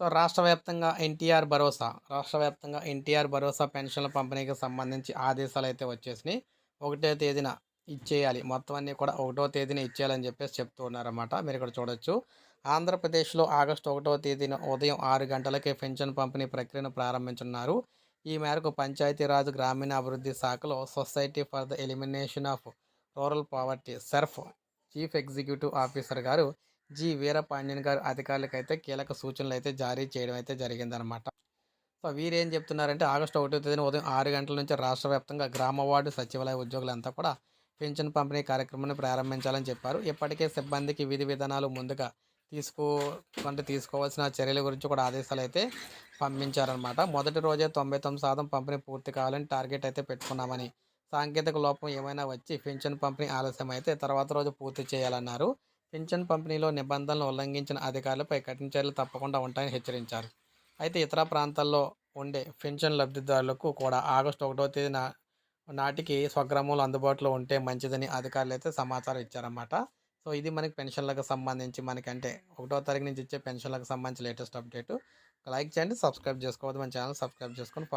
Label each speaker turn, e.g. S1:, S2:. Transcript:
S1: So రాష్ట్ర వ్యాప్తంగా ఎన్టీఆర్ భరోసా రాష్ట్ర వ్యాప్తంగా ఎన్టీఆర్ భరోసా పెన్షన్ల పంపిణీకి సంబంధించి ఆదేశాలు అయితే వచ్చేసినాయి. ఒకటో తేదీన ఇచ్చేయాలి. మొత్తం అన్నీ కూడా ఒకటో తేదీన ఇచ్చేయాలని చెప్పేసి చెప్తూ ఉన్నారన్నమాట. మీరు ఇక్కడ చూడొచ్చు. ఆంధ్రప్రదేశ్లో ఆగస్టు ఒకటో తేదీన ఉదయం ఆరు గంటలకే పెన్షన్ పంపిణీ ప్రక్రియను ప్రారంభించున్నారు ఈ మేరకు పంచాయతీరాజ్ గ్రామీణాభివృద్ధి శాఖలో society for the elimination of rural poverty SERP chief executive officer గారు జి. వీరపాండ్యన్ గారు అధికారులకు అయితే కీలక సూచనలు అయితే జారీ చేయడం అయితే జరిగిందనమాట సో వీరేం చెప్తున్నారంటే ఆగస్టు ఒకటో తేదీన ఉదయం ఆరు గంటల నుంచి రాష్ట్ర వ్యాప్తంగా గ్రామ వార్డు సచివాలయ ఉద్యోగులంతా కూడా పెన్షన్ పంపిణీ కార్యక్రమాన్ని ప్రారంభించాలని చెప్పారు. ఇప్పటికే సిబ్బందికి విధి విధానాలు ముందుగా తీసుకో అంటే తీసుకోవాల్సిన చర్యల గురించి కూడా ఆదేశాలు అయితే పంపించారనమాట మొదటి రోజే తొంభై తొమ్మిది శాతం పంపిణీ పూర్తి కావాలని టార్గెట్ అయితే పెట్టుకున్నామని సాంకేతిక లోపం ఏమైనా వచ్చి పెన్షన్ పంపిణీ ఆలస్యం అయితే తర్వాత రోజు పూర్తి చేయాలన్నారు. పింఛన్ పంపిణీలో నిబంధనలు ఉల్లంఘించిన అధికారులపై కఠిన చర్యలు తప్పకుండా ఉంటాయని హెచ్చరించారు. అయితే ఇతర ప్రాంతాల్లో ఉండే పెన్షన్ లబ్ధిదారులకు కూడా ఆగస్టు ఒకటో తేదీన నాటికి స్వగ్రామంలో అందుబాటులో ఉంటే మంచిదని అధికారులు అయితే సమాచారం ఇచ్చారన్నమాట. సో ఇది మనకి పెన్షన్లకు సంబంధించి మనకంటే ఒకటో తారీఖు నుంచి ఇచ్చే పెన్షన్లకు సంబంధించి లేటెస్ట్ అప్డేట్. లైక్ చేయండి సబ్స్క్రైబ్ చేసుకోవద్దు. మన ఛానల్ సబ్స్క్రైబ్ చేసుకొని